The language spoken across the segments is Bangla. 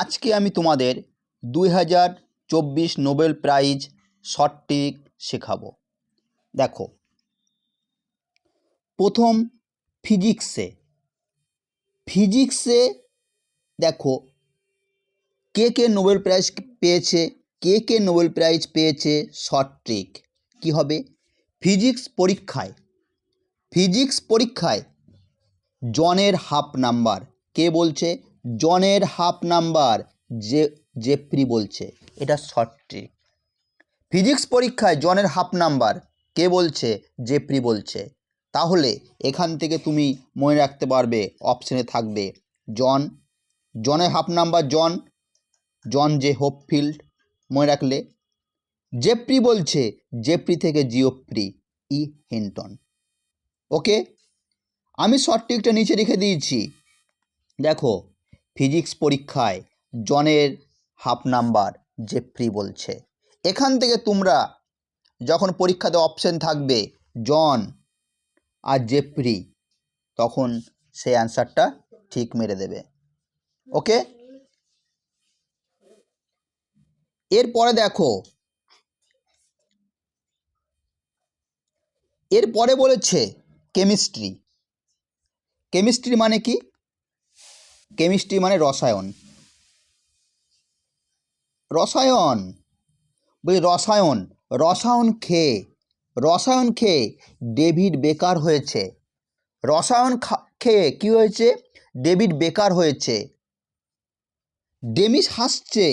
আজকে আমি তোমাদের দুই হাজার চব্বিশ নোবেল প্রাইজ শর্ট ট্রিক শেখাবো। দেখো, প্রথম ফিজিক্সে ফিজিক্সে দেখো, কে কে নোবেল প্রাইজ পেয়েছে, কে কে নোবেল প্রাইজ পেয়েছে শর্ট ট্রিক কী হবে? ফিজিক্স পরীক্ষায় ফিজিক্স পরীক্ষায় জনের হাফ নাম্বার, কে বলছে? জনের হাফ নাম্বার যে জেফ্রি বলছে। এটা শর্ট ট্রিক ফিজিক্স পরীক্ষায় জনের হাফ নাম্বার, কে বলছে? জেফ্রি বলছে। তাহলে এখান থেকে তুমি মনে রাখতে পারবে অপশানে থাকবে জন। জনের half number John John J Hopfield মনে রাখলে। জেফ্রি বলছে, জেফ্রি থেকে জিওফ্রি, ই হিন্টন। ওকে আমি শর্ট ট্রিকটা নিচে রেখে দিয়েছি। দেখো ফিজিক্স পরীক্ষায় জনের হাফ নাম্বার জেফ্রি বলছে। এখান থেকে তোমরা যখন পরীক্ষাতে অপশন থাকবে জন আর জেফ্রি, তখন সেই অ্যান্সারটা ঠিক মেরে দেবে। ওকে? এরপরে দেখো, এরপরে বলেছে কেমিস্ট্রি কেমিস্ট্রি মানে কি? কেমিস্ট্রি মানে রসায়ন। রসায়ন, বলি রসায়ন রসায়ন খেয়ে রসায়ন খেয়ে ডেভিড বেকার হয়েছে। রসায়ন খেয়ে কি হয়েছে? ডেভিড বেকার হয়েছে। ডেমিস হাসছে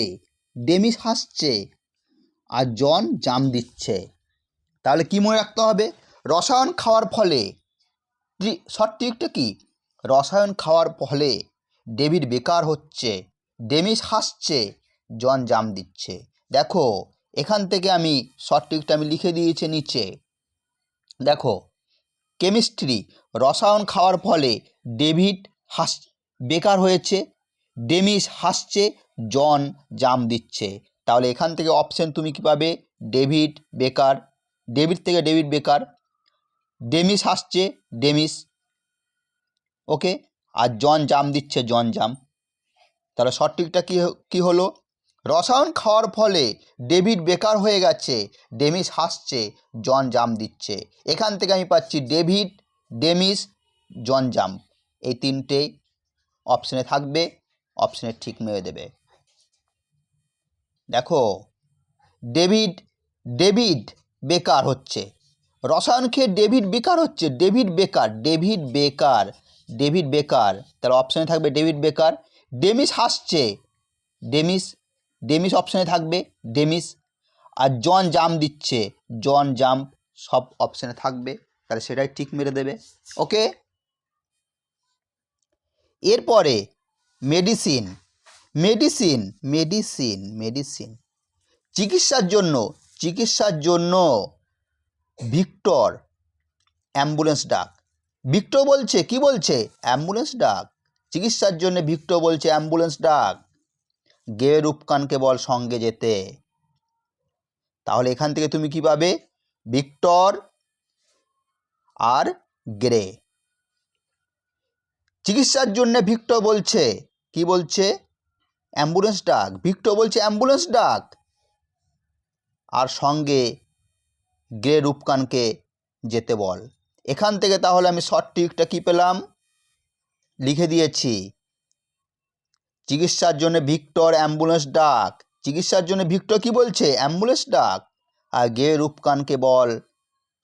ডেমিস হাসছে, আর জন জাম দিচ্ছে। তাহলে কি মনে রাখতে হবে? রসায়ন খাওয়ার ফলে ট্রিকটা কি? রসায়ন খাওয়ার ফলে ডেভিড বেকার হচ্ছে, ডেমিস হাসছে, জন জাম দিচ্ছে। দেখো, এখান থেকে আমি ট্রিকটা আমি লিখে দিয়েছি নিচে। দেখো, কেমিস্ট্রি, রসায়ন খাওয়ার ফলে ডেভিড হাস, বেকার হয়েছে, ডেমিস হাসছে, জন জাম দিচ্ছে। তাহলে এখান থেকে অপশন তুমি কী পাবে? ডেভিড বেকার, ডেভিড থেকে ডেভিড বেকার, ডেমিস হাসছে, ডেমিস, ওকে? আর জন জাম দিচ্ছে জন জাম। তাহলে সঠিকটা কী কী হলো? রসায়ন খাওয়ার ফলে ডেভিড বেকার হয়ে গেছে, ডেমিস হাসছে, জন জাম দিচ্ছে। এখান থেকে আমি পাচ্ছি ডেভিড, ডেমিস, জন জাম। এই তিনটে অপশানে থাকবে, অপশানে ঠিক মেরে দেবে। দেখো, ডেভিড ডেভিড বেকার হচ্ছে। রসায়ন খেয়ে ডেভিড বেকার হচ্ছে, ডেভিড বেকার ডেভিড বেকার। ডেভিড বেকার তাহলে অপশানে থাকবে ডেভিড বেকার। ডেমিস হাসছে। ডেমিস ডেমিস অপশানে থাকবে, ডেমিস। আর জন জাম দিচ্ছে। জন জাম সব অপশানে থাকবে। তাহলে সেটাই ঠিক মেরে দেবে। ওকে? এরপরে মেডিসিন মেডিসিন মেডিসিন মেডিসিন। চিকিৎসার জন্য চিকিৎসার জন্য ভিক্টর অ্যাম্বুলেন্স ডাক। ভিক্টর বলছে, কি বলছে? অ্যাম্বুলেন্স ডাক। চিকিৎসার জন্য ভিক্টর বলছে, অ্যাম্বুলেন্স ডাক। গে রূপকানকে বল সঙ্গে যেতে। তাহলে এখান থেকে তুমি কি পাবে? ভিক্টর আর গ্রে চিকিৎসার জন্য ভিক্টর বলছে, কি বলছে? অ্যাম্বুলেন্স ডাক। ভিক্টর বলছে, অ্যাম্বুলেন্স ডাক। আর সঙ্গে গ্রে রূপকানকে যেতে বল। এখান থেকে তাহলে আমি শর্ট ট্রিকটা কী পেলাম? লিখে দিয়েছি। চিকিৎসার জন্য ভিক্টর অ্যাম্বুলেন্স ডাক। চিকিৎসার জন্য ভিক্টর কি বলছে? অ্যাম্বুলেন্স ডাক। আর গে রূপকানকে বল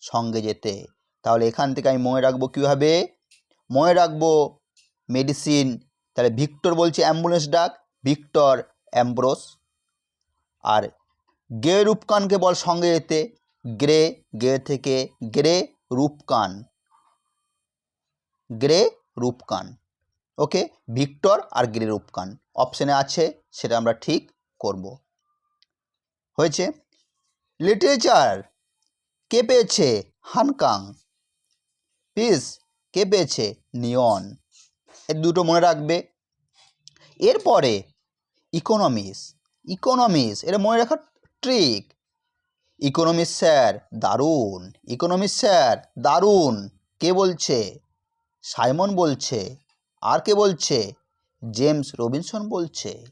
সঙ্গে যেতে। তাহলে এখান থেকে আমি মনে রাখব কীভাবে মনে রাখব মেডিসিন তাহলে ভিক্টর বলছে অ্যাম্বুলেন্স ডাক, ভিক্টর অ্যাম্ব্রোস। আর গে রূপকানকে বল সঙ্গে যেতে। গ্রে গে থেকে Gary Ruvkun. Gary Ruvkun. Okay, Victor আর গ্রে রূপকান। অপশানে আছে, সেটা আমরা ঠিক করব। হয়েছে? লিটারেচার, কে পেয়েছে? হানকাং। পিস, কে পেয়েছে? নিয়ন। এর দুটো মনে রাখবে। এরপরে, ইকোনমিস। ইকোনমিস, এটা মনে রাখার ট্রিক ইকোনমিক্স স্যার, দারুণ। ইকোনমিক্স স্যার, দারুণ। কে বলছে? সাইমন বলছে। আর কে বলছে? জেমস রবিনসন বলছে।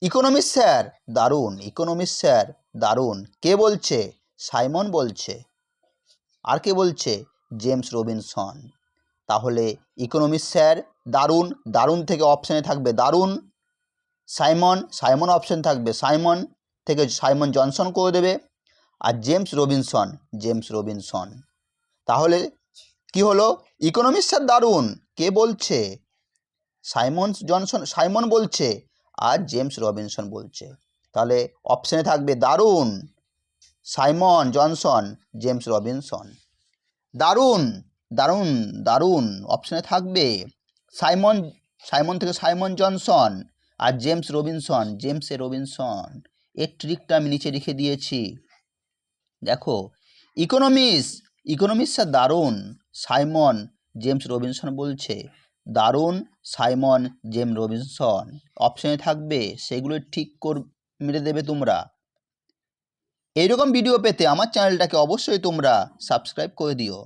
ইকোনমিক্স স্যার, দারুণ। ইকোনমিক্স স্যার, দারুণ। কে বলছে? সাইমন বলছে। আর কে বলছে? James Robinson. তাহলে ইকোনমিক্স স্যার, দারুণ। দারুণ থেকে অপশানে থাকবে দারুণ। সাইমন সাইমন অপশন থাকবে সাইমন। থেকে সাইমন জনসন করে দেবে। আর জেমস রবিনসন জেমস রবিনসন। তাহলে কি হলো? ইকোনমিক্স স্যার দারুণ। কে বলছে? সাইমন জনসন, সাইমন বলছে আর জেমস রবিনসন বলছে। তাহলে অপশানে থাকবে Daron. Simon Johnson, James Robinson. দারুণ দারুণ দারুণ। অপশানে থাকবে সাইমন সাইমন থেকে Simon Johnson R James Robinson, James A Robinson. এর ট্রিকটা আমি নিচে লিখে দিয়েছি। দেখো ইকোনমিক্স ইকোনমিসটা দারুণ, সাইমন জেমস রবিনসন বলছে, দারুণ সাইমন জেম রবিনসন। অপশনে থাকবে, সেগুলো ঠিক কর, মেরে দেবে তোমরা। এইরকম ভিডিও পেতে আমার চ্যানেলটাকে অবশ্যই তোমরা সাবস্ক্রাইব করে দিও।